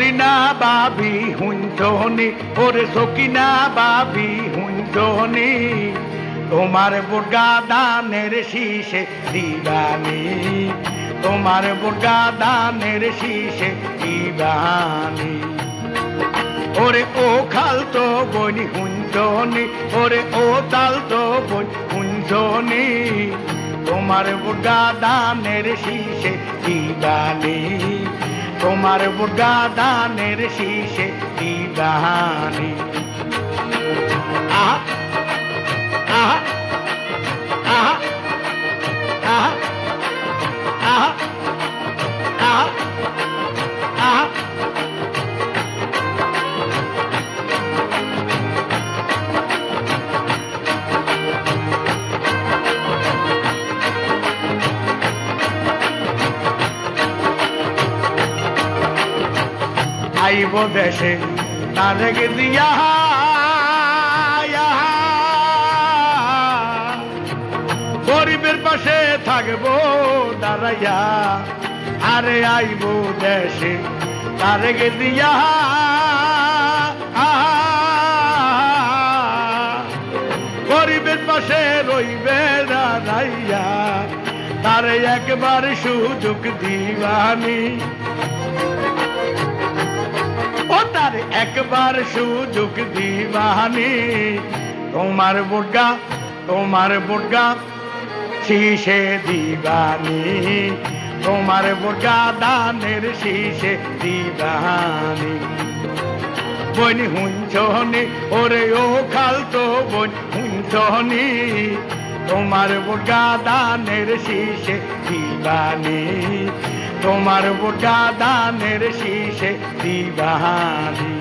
জরিনা বাবি হুঞ্জনি ওরে সকিনা বাবি হুঞ্জনি তোমার বুর্গা দানের শীষে দিবানি। তোমার বুর্গা দানের শীষে দিবানি। ওরে ও খাল তো বনি হুঞ্জনি ওরে ও তাল তো বন হুঞ্জনি তোমার বুর্গা দানের শীষে দিবানি। তোমার বুর্গা দানের শীষে দিবানি আইব দেশে তারেক দিয়া গরিবের পাশে থাকব, দাঁড়াইয়া আরে আইব দেশে তারেক দিয়া গরিবের পাশে রইবে, দাঁড়াইয়া তারে একবার সুযোগ দিবানি। একবার সুযোগ দিবানি। তোমার বুটগা তোমার বুটগা শীষে দিবানি। তোমার বুটগা দানের শীষে দিবানি। বনি হুঞ্চনি ওরে ও খালতো বন হুঞ্চনি তোমার বুটগা দানের শীষে দিবানি। তোমার বুটগা দানের শীষে দিবানি।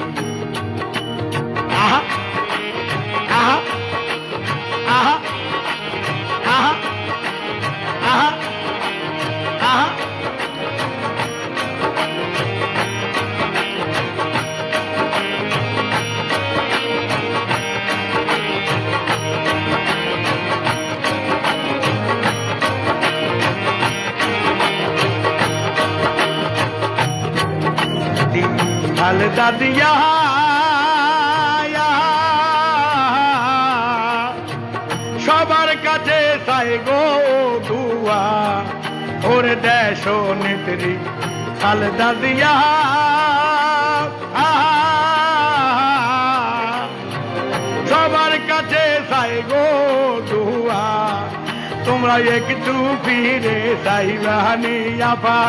হাল দাদিয়া সবার কাছে চাই গো দুয়া, ওরে দেশ নেত্রী হাল দাদিয়া সবার কাছে চাই গো দুয়া, তোমরা একটু ফিরে চাইবানি আপা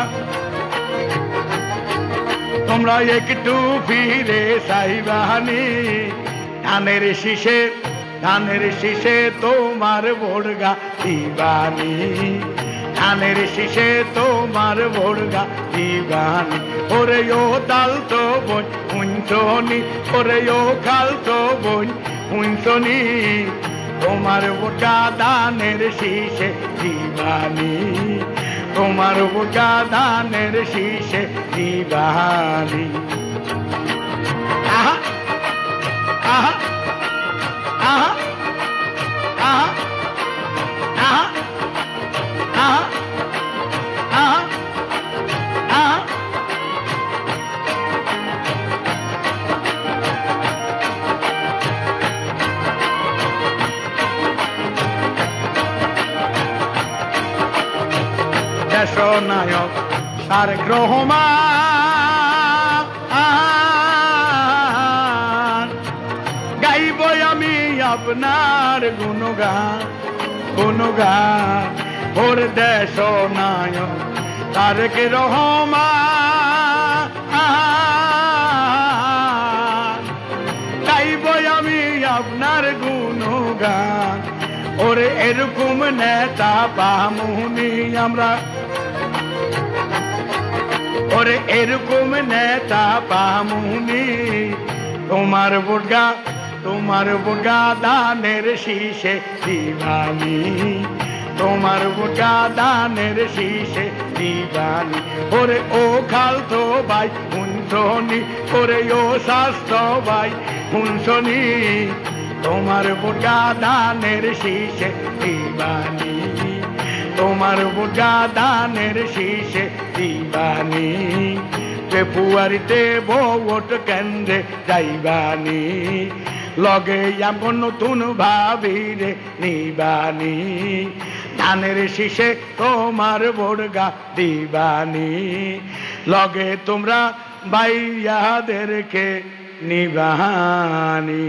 তোমরা একটু ফিরে সাইবানি ধানের শীষে ধানের শীষে তোমার বোরগা দিবানি। ধানের শীষে তোমার বোরগা দিবানি। ওরে ও তাল তো বোন হুঞ্চনি ওরে ও খাল তো বোন হুঞ্চনি তোমার বোটা দানের শীষে দিবানি। তোমার বুকা ধানের শীষে কি দিবালি। দেশ নায়ক তার গ্রহমান গাইব আমি আপনার গুণগান গুণগান ওর দেশ নায়ক তারেক রহমান গাইব আমি আপনার গুণগান ওরে এরকম নেতা পামুনি আমরা ওরে এরকম নেতা পামুনি তোমার বুর্গা তোমার বুর্গা দানের শীষে দিবানি। তোমার বুর্গা দানের শীষে দিবানি। ওরে ও খালতো ভাই হুনসনি ওরে ও স্বাস্থ্য ভাই হুনসনি তোমার বুর্গা দানের শীষে দিবানি। তোমার বুর্গা দানের শীষে দিবানি। ফেব্রুয়ারিতে ভোট কেন্দ্রে যাইবানি, লগে এমন নতুন ভাবিরে নিবানি। ধানের শীষে তোমার বোরগা দিবানি, লগে তোমরা বাইয়াদেরকে নিবানি।